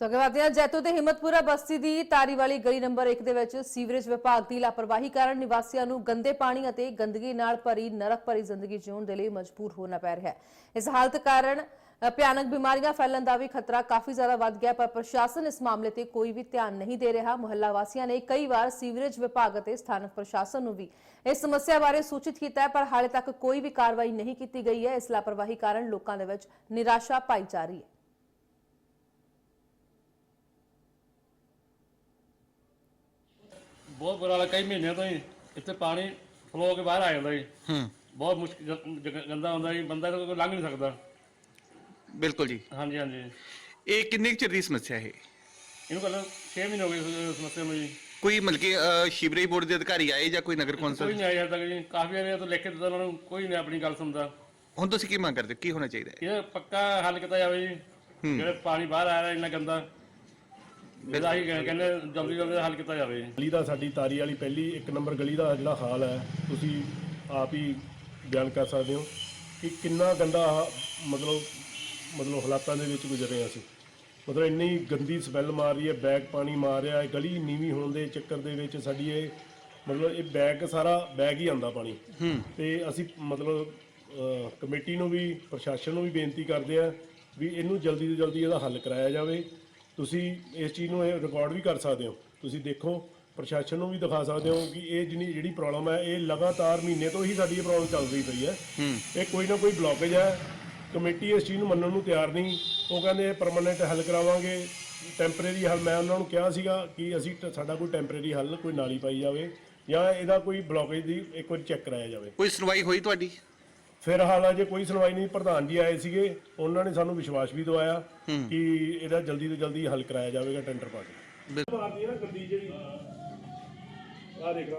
ਸੋ ਅੱਗੇ ਵਧਦੇ ਹਾਂ, ਜੈਤੋ ਤੇ ਹਿੰਮਤਪੁਰਾ ਬਸਤੀ ਦੀ ਤਾਰੀ ਵਾਲੀ ਗਲੀ ਨੰਬਰ 1 ਦੇ ਵਿੱਚ ਸੀਵਰੇਜ ਵਿਭਾਗ ਦੀ ਲਾਪਰਵਾਹੀ ਕਾਰਨ ਨਿਵਾਸੀਆਂ ਨੂੰ ਗੰਦੇ ਪਾਣੀ ਅਤੇ ਗੰਦਗੀ ਨਾਲ ਭਰੀ, ਨਰਕ ਭਰੀ ਜ਼ਿੰਦਗੀ ਜਿਉਣ ਦੇ ਲਈ ਮਜਬੂਰ ਹੋਣਾ ਪੈ ਰਿਹਾ ਹੈ। ਇਸ ਹਾਲਤ ਕਾਰਨ ਭਿਆਨਕ ਬਿਮਾਰੀਆਂ ਫੈਲਣ ਦਾ ਵੀ ਖਤਰਾ ਕਾਫੀ ਜ਼ਿਆਦਾ ਵੱਧ ਗਿਆ ਪਰ ਪ੍ਰਸ਼ਾਸਨ ਇਸ ਮਾਮਲੇ ਤੇ ਕੋਈ ਵੀ ਧਿਆਨ ਨਹੀਂ ਦੇ ਰਿਹਾ। ਮੁਹੱਲਾ ਵਾਸੀਆਂ ਨੇ ਕਈ ਵਾਰ ਸੀਵਰੇਜ ਵਿਭਾਗ ਅਤੇ ਸਥਾਨਕ ਪ੍ਰਸ਼ਾਸਨ ਨੂੰ ਵੀ ਇਸ ਸਮੱਸਿਆ ਬਾਰੇ ਸੂਚਿਤ ਕੀਤਾ ਹੈ, ਪਰ ਹਾਲੇ ਤੱਕ ਕੋਈ ਵੀ ਕਾਰਵਾਈ ਨਹੀਂ ਕੀਤੀ ਗਈ ਹੈ। ਇਸ ਲਾਪਰਵਾਹੀ ਕਾਰਨ ਲੋਕਾਂ ਦੇ ਵਿੱਚ ਨਿਰਾਸ਼ਾ ਪਾਈ ਜਾ ਰਹੀ ਹੈ। ਬਹੁਤ ਬੁਰਾ ਹਾਲ ਹੈ, ਕਈ ਮਹੀਨਿਆਂ ਤੋਂ ਹੀ ਇੱਥੇ ਪਾਣੀ ਫਲੋ ਕੇ ਬਾਹਰ ਆ ਜਾਂਦਾ ਜੀ। ਹੂੰ। ਬਹੁਤ ਮੁਸ਼ਕਿਲ ਗੰਦਾ ਹੁੰਦਾ ਜੀ ਬੰਦਾ ਕੋਈ ਲੰਘ ਨਹੀਂ ਸਕਦਾ। ਬਿਲਕੁਲ ਜੀ। ਹਾਂਜੀ ਹਾਂਜੀ। ਇਹ ਕਿੰਨੇ ਕੁ ਚਿਰ ਦੀ ਸਮੱਸਿਆ ਹੈ ਇਹਨੂੰ ਕੱਲ 6 ਮਹੀਨੇ ਹੋ ਗਏ ਇਸ ਸਮੱਸਿਆ ਨੂੰ ਜੀ। ਕੋਈ ਮਤਲਬ ਕਿ ਸ਼ਿਵਰੇਜ ਬੋਰਡ ਦੇ ਅਧਿਕਾਰੀ ਆਏ ਜਾਂ ਕੋਈ ਨਗਰ ਕੋਈ ਕੌਂਸਲ? ਨਹੀਂ ਆਇਆ ਹਜੇ ਤੱਕ ਜੀ। ਕਾਫੀ ਵਾਰ ਤੋਂ ਲਿਖ ਕੇ ਦਿੱਤਾ ਉਹਨਾਂ ਨੂੰ ਕੋਈ ਨਹੀਂ ਆਪਣੀ ਗੱਲ ਸੁਣਦਾ। ਹੁਣ ਤੁਸੀਂ ਕੀ ਮੰਗ ਕਰਦੇ ਹੋ? ਕੀ ਹੋਣਾ ਚਾਹੀਦਾ ਹੈ? ਇਹ ਪੱਕਾ ਹੱਲ ਕੀਤਾ ਜਾਵੇ ਜੀ। ਜਿਹੜੇ ਪਾਣੀ ਬਾਹਰ ਆ ਰਿਹਾ ਇੰਨਾ ਗੰਦਾ। ਹੀ ਕਹਿੰਦੇ ਜਲਦੀ ਜਲਦੀ ਹੱਲ ਕੀਤਾ ਜਾਵੇ। ਗਲੀ ਦਾ ਸਾਡੀ ਤਾਰੀ ਵਾਲੀ ਪਹਿਲੀ ਇੱਕ ਨੰਬਰ ਗਲੀ ਦਾ ਜਿਹੜਾ ਹਾਲ ਹੈ ਤੁਸੀਂ ਆਪ ਹੀ ਬਿਆਨ ਕਰ ਸਕਦੇ ਹੋ ਕਿ ਕਿੰਨਾ ਗੰਦਾ ਮਤਲਬ ਮਤਲਬ ਹਾਲਾਤਾਂ ਦੇ ਵਿੱਚ ਗੁਜ਼ਰ ਰਹੇ ਹਾਂ ਅਸੀਂ। ਮਤਲਬ ਇੰਨੀ ਗੰਦੀ ਸਮੈਲ ਮਾਰ ਰਹੀ ਹੈ ਬੈਗ ਪਾਣੀ ਮਾਰ ਰਿਹਾ ਹੈ ਗਲੀ ਨੀਵੀਂ ਹੋਣ ਦੇ ਚੱਕਰ ਦੇ ਵਿੱਚ ਸਾਡੀ ਇਹ ਮਤਲਬ ਇਹ ਬੈਗ ਸਾਰਾ ਬੈਗ ਹੀ ਆਂਦਾ ਪਾਣੀ। ਤੇ ਅਸੀਂ ਮਤਲਬ ਅਹ, ਕਮੇਟੀ ਨੂੰ ਵੀ ਪ੍ਰਸ਼ਾਸਨ ਨੂੰ ਵੀ ਬੇਨਤੀ ਕਰਦੇ ਆ ਵੀ ਇਹਨੂੰ ਜਲਦੀ ਤੋਂ ਜਲਦੀ ਇਹਦਾ ਹੱਲ ਕਰਾਇਆ ਜਾਵੇ। ਤੁਸੀਂ ਇਸ ਚੀਜ਼ ਨੂੰ ਇਹ ਰਿਕਾਰਡ ਵੀ ਕਰ ਸਕਦੇ ਹੋ। ਤੁਸੀਂ ਦੇਖੋ ਪ੍ਰਸ਼ਾਸਨ ਨੂੰ ਵੀ ਦਿਖਾ ਸਕਦੇ ਹੋ ਕਿ ਇਹ ਜਿਹੜੀ ਜਿਹੜੀ ਪ੍ਰੋਬਲਮ ਹੈ ਇਹ ਲਗਾਤਾਰ ਮਹੀਨੇ ਤੋਂ ਹੀ ਸਾਡੀ ਇਹ ਪ੍ਰੋਬਲਮ ਚੱਲ ਰਹੀ ਪਈ ਹੈ। ਇਹ ਕੋਈ ਨਾ ਕੋਈ ਬਲੌਕੇਜ ਹੈ। ਕਮੇਟੀ ਇਸ ਚੀਜ਼ ਨੂੰ ਮੰਨਣ ਨੂੰ ਤਿਆਰ ਨਹੀਂ। ਉਹ ਕਹਿੰਦੇ ਪਰਮਨੈਂਟ ਹੱਲ ਕਰਾਵਾਂਗੇ। ਟੈਂਪਰੇਰੀ ਹੱਲ ਮੈਂ ਉਹਨਾਂ ਨੂੰ ਕਿਹਾ ਸੀਗਾ ਕਿ ਅਸੀਂ ਸਾਡਾ ਕੋਈ ਟੈਂਪਰੇਰੀ ਹੱਲ ਕੋਈ ਨਾਲੀ ਪਾਈ ਜਾਵੇ ਜਾਂ ਇਹਦਾ ਕੋਈ ਬਲੌਕੇਜ ਦੀ ਇੱਕ ਵਾਰੀ ਚੈੱਕ ਕਰਾਇਆ ਜਾਵੇ। ਕੋਈ ਸੁਣਵਾਈ ਹੋਈ ਤੁਹਾਡੀ? ਫਿਰ ਹਾਲ ਅਜੇ ਕੋਈ ਸੁਣਵਾਈ ਨਹੀਂ ਪ੍ਰਧਾਨ ਜੀ ਆਏ ਸੀਗੇ ਉਹਨਾਂ ਨੇ ਸਾਨੂੰ ਵਿਸ਼ਵਾਸ ਵੀ ਦਵਾਇਆ ਕਿ ਇਹਦਾ ਜਲਦੀ ਤੋਂ ਜਲਦੀ ਹੱਲ ਕਰਾਇਆ ਜਾਵੇਗਾ ਟੈਂਡਰ ਪਾ ਕੇ। ਬਿਲ- ਮਾਰਦੀ ਹੈ ਨਾ ਗੱਡੀ ਜਿਹੜੀ ਆ ਦੇਖ ਲਾ।